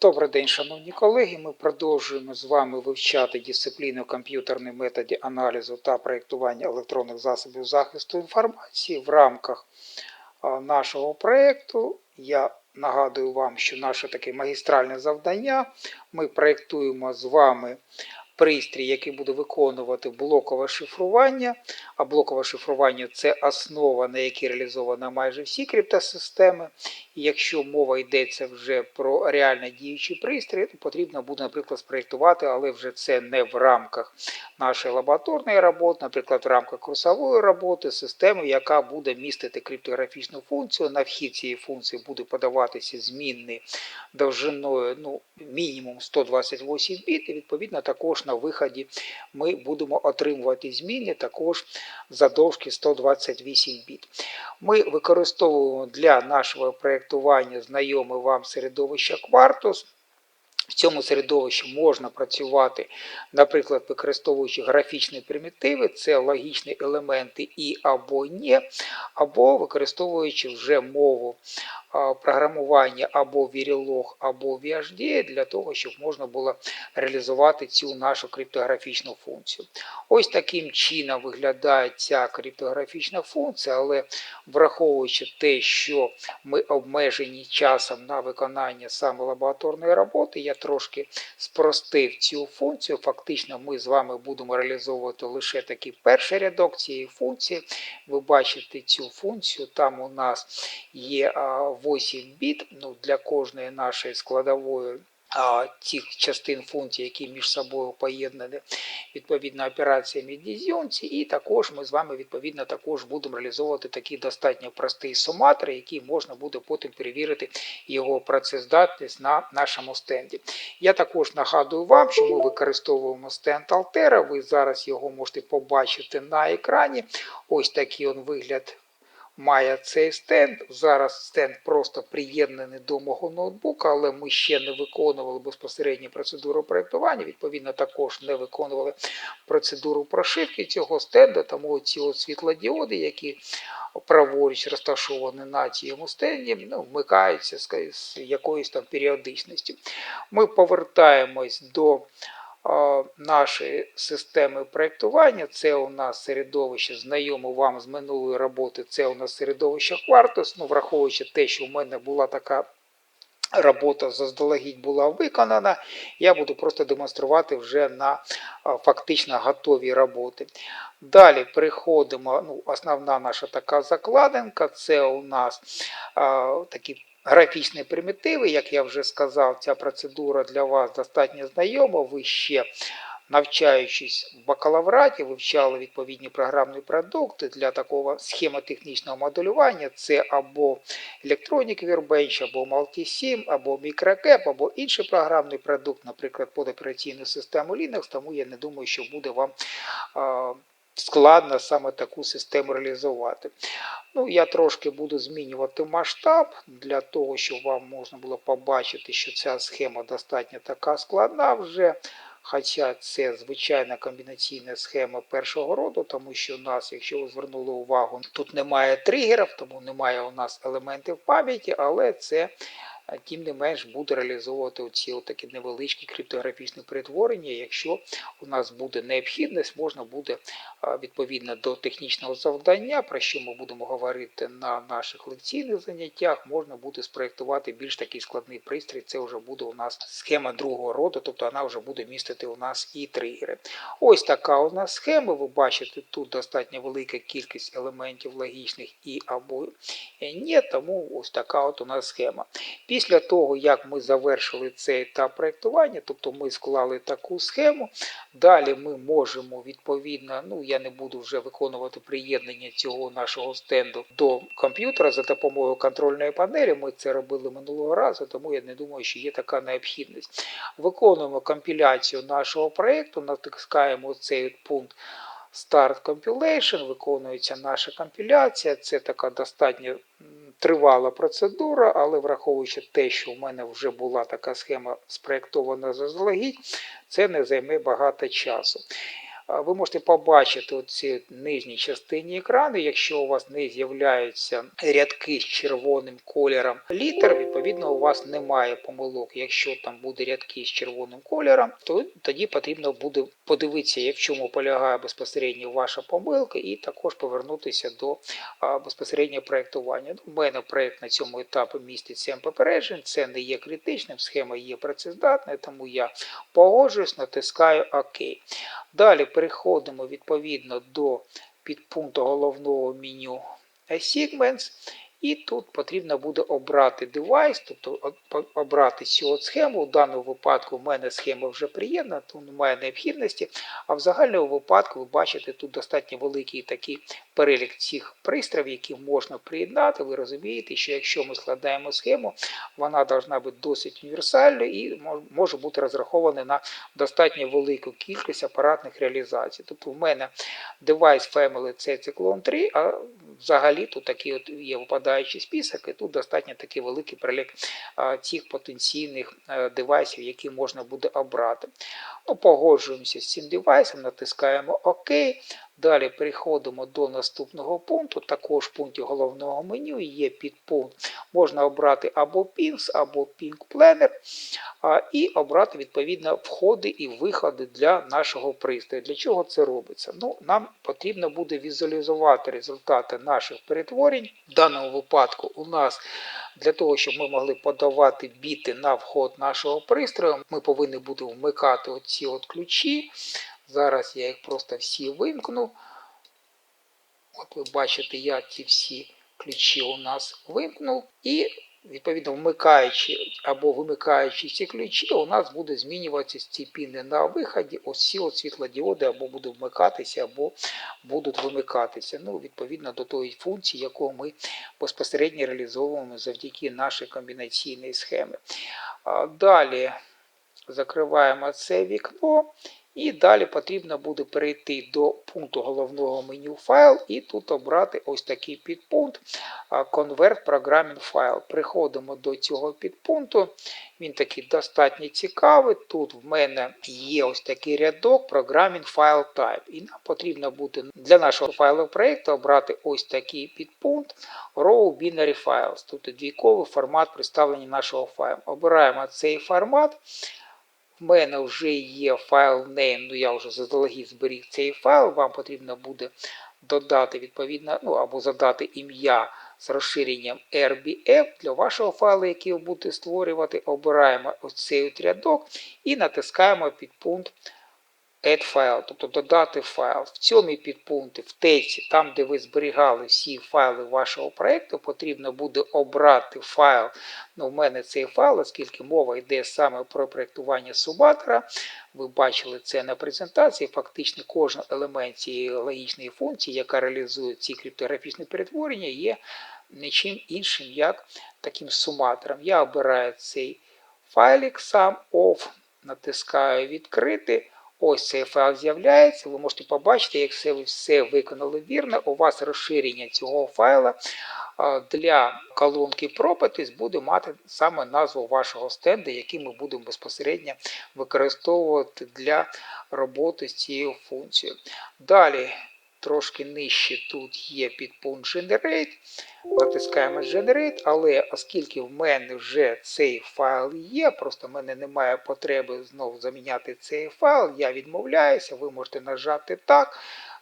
Добрий день, шановні колеги. Ми продовжуємо з вами вивчати дисципліну комп'ютерні методи аналізу та проєктування електронних засобів захисту інформації в рамках нашого проєкту. Я нагадую вам, що наше таке магістральне завдання. Ми проєктуємо з вами пристрій, який буде виконувати блокове шифрування. А блокове шифрування це основа, на якій реалізовано майже всі криптосистеми. І якщо мова йдеться вже про реально діючі пристрої, то потрібно буде, наприклад, спроєктувати, але вже це не в рамках нашої лабораторної роботи, наприклад, в рамках курсової роботи, систему, яка буде містити криптографічну функцію. На вхід цієї функції буде подаватися змінний довжиною ну, мінімум 128 біт, і відповідно також на виході ми будемо отримувати зміни також задовжки 128 біт. Ми використовуємо для нашого проєктування знайоме вам середовище Quartus. В цьому середовищі можна працювати, наприклад, використовуючи графічні примітиви, це логічні елементи і або ні, або використовуючи вже мову програмування або Verilog, або VHD, для того, щоб можна було реалізувати цю нашу криптографічну функцію. Ось таким чином виглядає ця криптографічна функція, але враховуючи те, що ми обмежені часом на виконання саме лабораторної роботи, я трошки спростив цю функцію. Фактично, ми з вами будемо реалізовувати лише такий перший рядок цієї функції. Ви бачите цю функцію, там у нас є 8 біт ну, для кожної нашої складової а, тих частин функцій, які між собою поєднані відповідно операціями дізйунції, і також ми з вами відповідно також будемо реалізовувати такий достатньо простий суматор, який можна буде потім перевірити його працездатність на нашому стенді. Я також нагадую вам, що ми використовуємо стенд Altera, ви зараз його можете побачити на екрані. Ось такий он вигляд має цей стенд. Зараз стенд просто приєднаний до мого ноутбука, але ми ще не виконували безпосередньо процедуру проєктування, відповідно, також не виконували процедуру прошивки цього стенда, тому ці от світлодіоди, які праворуч розташовані на цьому стенді, ну, вмикаються з, якоюсь там періодичністю. Ми повертаємось до нашої системи проєктування. Це у нас середовище знайоме вам з минулої роботи, це у нас середовище Quartus. Ну, враховуючи те, що в мене була така робота заздалегідь була виконана, я буду просто демонструвати вже на фактично готові роботи. Далі переходимо, ну, основна наша така закладинка, це у нас а, такі графічні примітиви, як я вже сказав, ця процедура для вас достатньо знайома. Ви ще навчаючись в бакалавраті, вивчали відповідні програмні продукти для такого схемотехнічного моделювання. Це або Electronic Workbench, або Multisim, або Microcap, або інший програмний продукт, наприклад, під операційну систему Linux, тому я не думаю, що буде вам складно саме таку систему реалізувати. Ну, Я трошки буду змінювати масштаб для того, щоб вам можна було побачити, що ця схема достатньо така складна вже. Хоча це звичайна комбінаційна схема першого роду, тому що у нас, якщо ви звернули увагу, тут немає тригерів, тому немає у нас елементів пам'яті, але це тим не менш буде реалізовувати оці такі невеличкі криптографічні перетворення. Якщо у нас буде необхідність, можна буде відповідно до технічного завдання, про що ми будемо говорити на наших лекційних заняттях, можна буде спроєктувати більш такий складний пристрій. Це вже буде у нас схема другого роду, тобто вона вже буде містити у нас і тригери. Ось така у нас схема. Ви бачите, тут достатньо велика кількість елементів логічних і або ні, тому ось така от у нас схема. Після того, як ми завершили цей етап проєктування, тобто ми склали таку схему, далі ми можемо відповідно, ну я не буду вже виконувати приєднання цього нашого стенду до комп'ютера за допомогою контрольної панелі. Ми це робили минулого разу, тому я не думаю, що є така необхідність. Виконуємо компіляцію нашого проєкту, натискаємо цей пункт. Start Compilation, виконується наша компіляція. Це така достатньо тривала процедура, але враховуючи те, що в мене вже була така схема спроєктована заздалегідь, це не займе багато часу. Ви можете побачити у цій нижній частині екрану, якщо у вас не з'являються рядки з червоним кольором літер, відповідно у вас немає помилок. Якщо там буде рядки з червоним кольором, то тоді потрібно буде подивитися, в чому полягає безпосередньо ваша помилка, і також повернутися до а, безпосередньо проєктування. У мене проєкт на цьому етапі містить 7 попереджень, це не є критичним, схема є працездатною, тому я погоджуюсь, натискаю ОК. Далі переходимо відповідно до підпункту головного меню Segments. І тут потрібно буде обрати девайс, тобто обрати цю схему. У даному випадку в мене схема вже приєднана, тому немає необхідності. А в загальному випадку ви бачите, тут достатньо великий такий перелік цих пристроїв, які можна приєднати. Ви розумієте, що якщо ми складаємо схему, вона повинна бути досить універсальною і може бути розрахована на достатньо велику кількість апаратних реалізацій. Тобто в мене девайс Family це циклон 3, а взагалі тут такий от є випадаючий список, і тут достатньо такий великий перелік цих потенційних девайсів, які можна буде обрати. Ну, Погоджуємося з цим девайсом, натискаємо ОК. Далі переходимо до наступного пункту. Також в пункті головного меню є підпункт. Можна обрати або Pings, або Ping Planner, і обрати відповідно входи і виходи для нашого пристрою. Для чого це робиться? Ну, Нам потрібно буде візуалізувати результати наших перетворень. В даному випадку у нас для того, щоб ми могли подавати біти на вход нашого пристрою, ми повинні будемо вмикати оці от ключі. Зараз я їх просто всі вимкну. От ви бачите, я ці всі ключі у нас вимкнув. І, відповідно, вмикаючи або вимикаючи ці ключі, у нас буде змінюватися ці піни на виході. Ось ці світлодіоди або будуть вмикатися, або будуть вимикатися. Ну, Відповідно до тої функції, яку ми безпосередньо реалізовуємо завдяки нашій комбінаційній схемі. Далі закриваємо це вікно. І далі потрібно буде перейти до пункту головного меню файл і тут обрати ось такий підпункт Convert Programming File. Приходимо до цього підпункту. Він такий достатньо цікавий. Тут в мене є ось такий рядок Programming File Type. І нам потрібно буде для нашого файлового проєкту обрати ось такий підпункт Raw Binary Files. Тут двійковий формат представлення нашого файлу. Обираємо цей формат. В мене вже є файл name, ну я вже заздалегідь зберіг цей файл, вам потрібно буде додати відповідно, ну або задати ім'я з розширенням RBF для вашого файлу, який ви будете створювати. Обираємо ось цей рядок і натискаємо підпункт Add файл, тобто додати файл. В цьому підпункті, в тексті, там, де ви зберігали всі файли вашого проєкту, потрібно буде обрати файл. Ну, У мене цей файл, оскільки мова йде саме про проєктування субатора. Ви бачили це на презентації. Фактично, кожен елемент цієї логічної функції, яка реалізує ці криптографічні перетворення, є нічим іншим, як таким суматором. Я обираю цей файлик сам off, натискаю відкрити. Ось цей файл з'являється, ви можете побачити, як все ви все виконали вірно, у вас розширення цього файла для колонки Properties буде мати саме назву вашого стенду, який ми будемо безпосередньо використовувати для роботи з цією функцією. Далі, трошки нижче тут є підпункт Generate. Натискаємо Generate, але оскільки в мене вже цей файл є, просто в мене немає потреби знову заміняти цей файл, я відмовляюся, ви можете нажати так,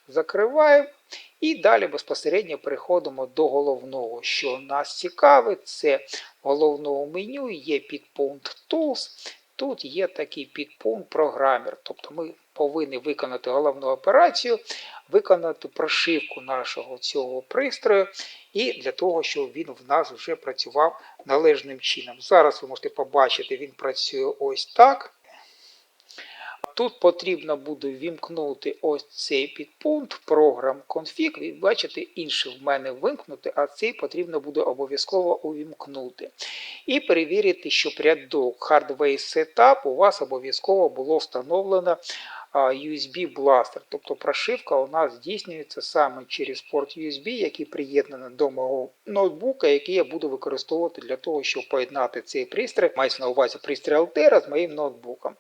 закриваємо. І далі безпосередньо переходимо до головного, що нас цікавить, це в головному меню є підпункт Tools. Тут є такий підпункт програмер. Тобто ми повинні виконати головну операцію, виконати прошивку нашого цього пристрою, і для того, щоб він в нас вже працював належним чином. Зараз ви можете побачити, він працює ось так. Тут потрібно буде вімкнути ось цей підпункт програм config. Ви бачите, інший в мене вимкнути, а цей потрібно буде обов'язково увімкнути. І перевірити, щоб рядок Hardware Setup у вас обов'язково було встановлено USB Blaster. Тобто прошивка у нас здійснюється саме через порт USB, який приєднаний до мого ноутбука, який я буду використовувати для того, щоб поєднати цей пристрій, мається на увазі пристрій Altera з моїм ноутбуком.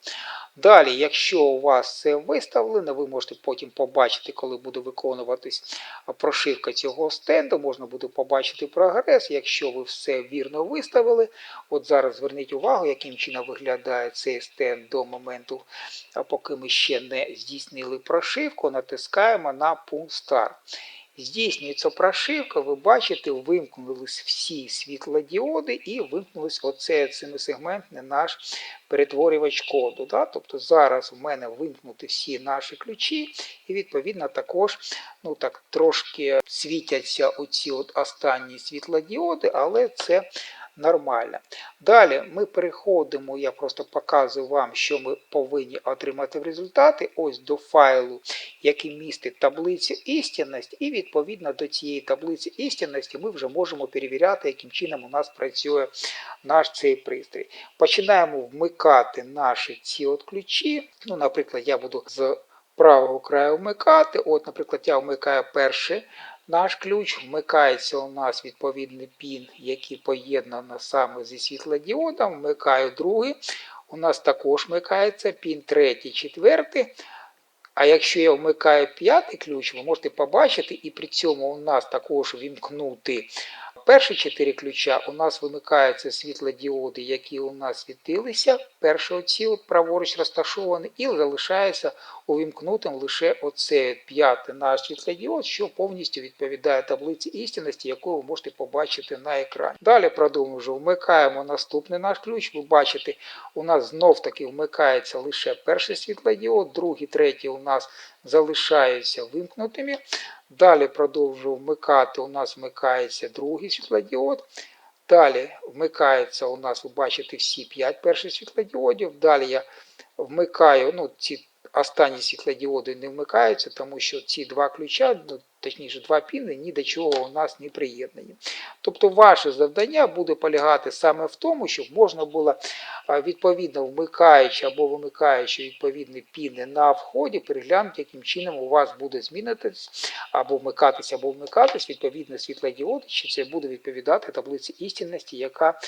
Далі, якщо у вас це виставлено, ви можете потім побачити, коли буде виконуватись прошивка цього стенду, можна буде побачити прогрес, якщо ви все вірно виставили. От зараз зверніть увагу, яким чином виглядає цей стенд до моменту, поки ми ще не здійснили прошивку, натискаємо на пункт Start. Здійснюється прошивка, ви бачите, вимкнулись всі світлодіоди і вимкнулись оце семисегментний наш перетворювач коду. Да? Тобто зараз в мене вимкнуті всі наші ключі, і відповідно також ну так трошки світяться оці от останні світлодіоди, але це нормально. Далі ми переходимо, я просто показую вам, що ми повинні отримати в результаті. Ось до файлу, який містить таблицю істинності, і відповідно до цієї таблиці істинності ми вже можемо перевіряти, яким чином у нас працює наш цей пристрій. Починаємо вмикати наші ці от ключі. Ну, Наприклад, я буду з правого краю вмикати. От, Наприклад, я вмикаю перший наш ключ, вмикається у нас відповідний пін, який поєднано саме зі світлодіодом. Вмикаю другий. У нас також вмикається пін третій, четвертий. А якщо я вмикаю п'ятий ключ, ви можете побачити, і при цьому у нас також вімкнути перші чотири ключа, у нас вимикаються світлодіоди, які у нас світилися, перші оці от праворуч розташовані, і залишається увімкнутим лише оцей п'ятий наш світлодіод, що повністю відповідає таблиці істинності, яку ви можете побачити на екрані. Далі продовжуємо, вмикаємо наступний наш ключ. Ви бачите, у нас знов таки вмикається лише перший світлодіод, другий, третій у нас залишаються вимкнутими. Далі продовжую вмикати, у нас вмикається другий світлодіод. Далі вмикається у нас, ви бачите, всі 5 перших світлодіодів. Далі я вмикаю, ну, ці останні світлодіоди не вмикаються, тому що ці два ключа, ну, точніше два піни, ні до чого у нас не приєднані. Тобто ваше завдання буде полягати саме в тому, щоб можна було відповідно вмикаючи або вимикаючи відповідні піни на вході, переглянути, яким чином у вас буде змінитись або вмикатися, або вмикатись відповідно світлодіод, чи це буде відповідати таблиці істинності, яка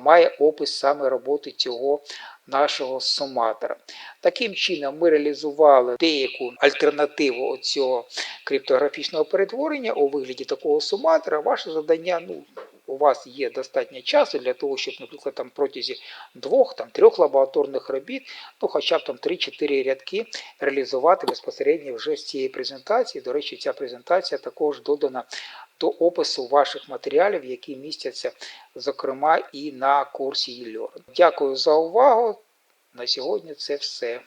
має опис саме роботи цього нашого суматора. Таким чином, ми реалізували деяку альтернативу цього криптографічного перетворення у вигляді такого суматора. Ваше завдання, ну, у вас є достатньо часу для того, щоб, наприклад, там протязі двох, там, трьох лабораторних робіт, ну, хоча б там 3-4 рядки реалізувати безпосередньо вже з цієї презентації. До речі, ця презентація також додана до опису ваших матеріалів, які містяться, зокрема, і на курсі e-Learn. Дякую за увагу. На сьогодні це все.